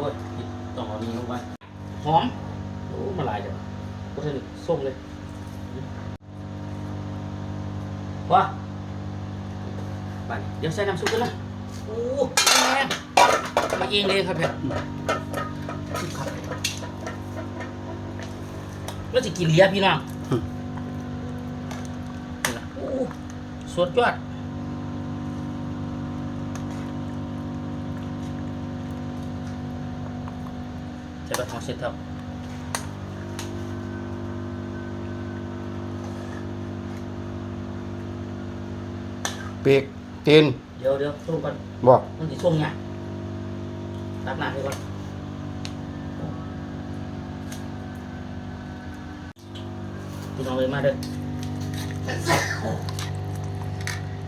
อ้ยต้องเอานี้ลงไปหอมโอ้มาหลายจังก็เท่านี้ส้มเลยว้าไปเดี๋ยวใส่น้ำซุปกันนะโอ้แม่มาเองเลยครับเนี่ยครับแล้วจะกินเหลียพี่น้องนี่ล่ะโอ้สดยอด จะไปทำเสร็จครับเปีกตีนเดี๋ยวเดี๋ยวส่งก่อนบอกมันจะส่งไงตักน้ำให้ก่อนพี่น้องเลยมาเด้อ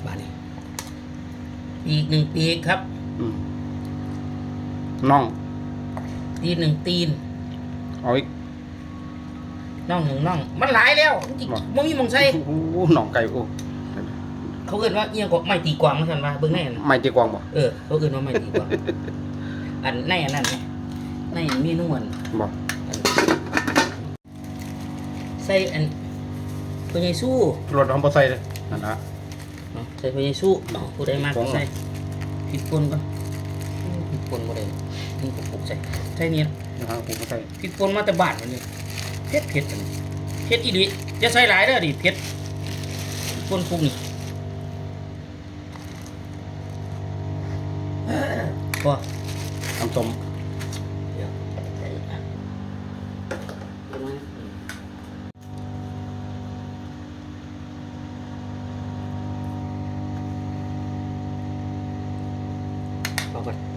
บ้านนี้ปีกหนึ่งปีกครับอืมน่อง ตีนหนึ่งตีนเอาอีกน่องหนึ่งน่อง มันหลายแล้วจริงบ่ๆมันมีหมองใส่โอ้โหน่องไก่โอ้เขาเกิดว่าเอียงกว่าไม่ตีกวางมาสันว่าเบิ่งแน่นะไม่ตีกวางบ่เออเขาเกิดว่าไม่ตีกวางอันในอันนั้นไงในเมนูอันบ่ใส่อันพญายสู้รถทำบ่ใส่เลยนั่นนะเนาะใส่พญายสู้เนาะผู้ใดมากก็ใส่พริกป่นก่อนพริกป่นบ่ได้นี่ก็ปลูกใส่ ใส่เนี่ยนะครับผมบ่ใส่พริกป่นมาแต่บ้านมันนี่เผ็ดเผ็ดอันนี้เผ็ดอีหลีจะใส่หลายเด้อดิเผ็ดพริกป่นปรุงนี่พอน้ำส้มเดี๋ยวใส่อะเดี๋ยวมานะ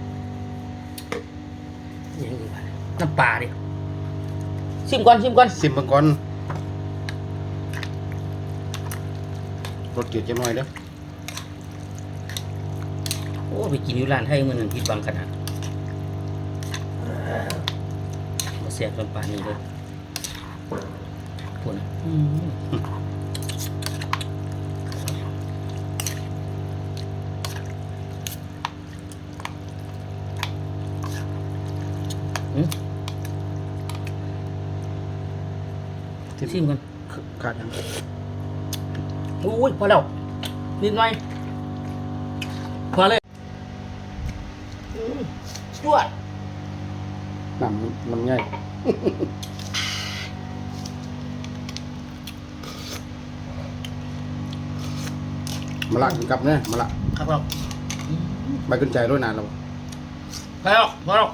อืมเอาก่อนยังอยู่บ้านน้ำปลาดิชิมก่อนชิมก่อนซิมเบิ่งก่อนรสจืดจังหน่อยเด้อโอ้ไปกินอยู่ร้านไทยมันนั่นผิดบังขนาดมาเสียบน้ำปลานี่เลยคุณอืมอืม ชิมก่อนขาดยังอุ้ยพอแล้วนิดหน่อยพอเลยอืมจวดน้ำมันมันง่ายมาละกินกับเนี่ยมาละครับเราใบกุญแจด้วยนานแล้วพอแล้วพอแล้ว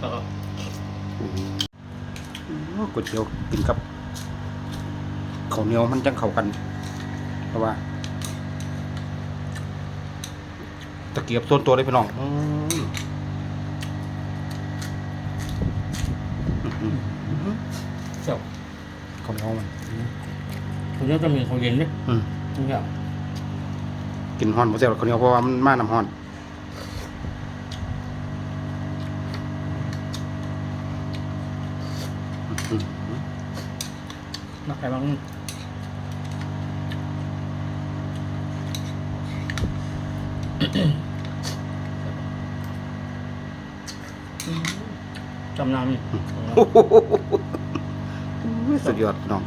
พอแล้วอืม ก๋วยเตี๋ยวกินกับข้าวเหนียวมันจังเข้ากัน เพราะว่า ตะเกียบส่วนตัวได้พี่น้องอืมอื้อหือเจ้าข้าวเหนียวมันคุณจะจะมีเขาเย็นด้วยอืมนี่ครับกินฮ้อนบ่แซ่บหรอกข้าวเหนียวเพราะว่ามันมาน้ำฮ้อนอื้อหือ นักไก่บางจำนำโอ้โหสุดยอดพี่น้อง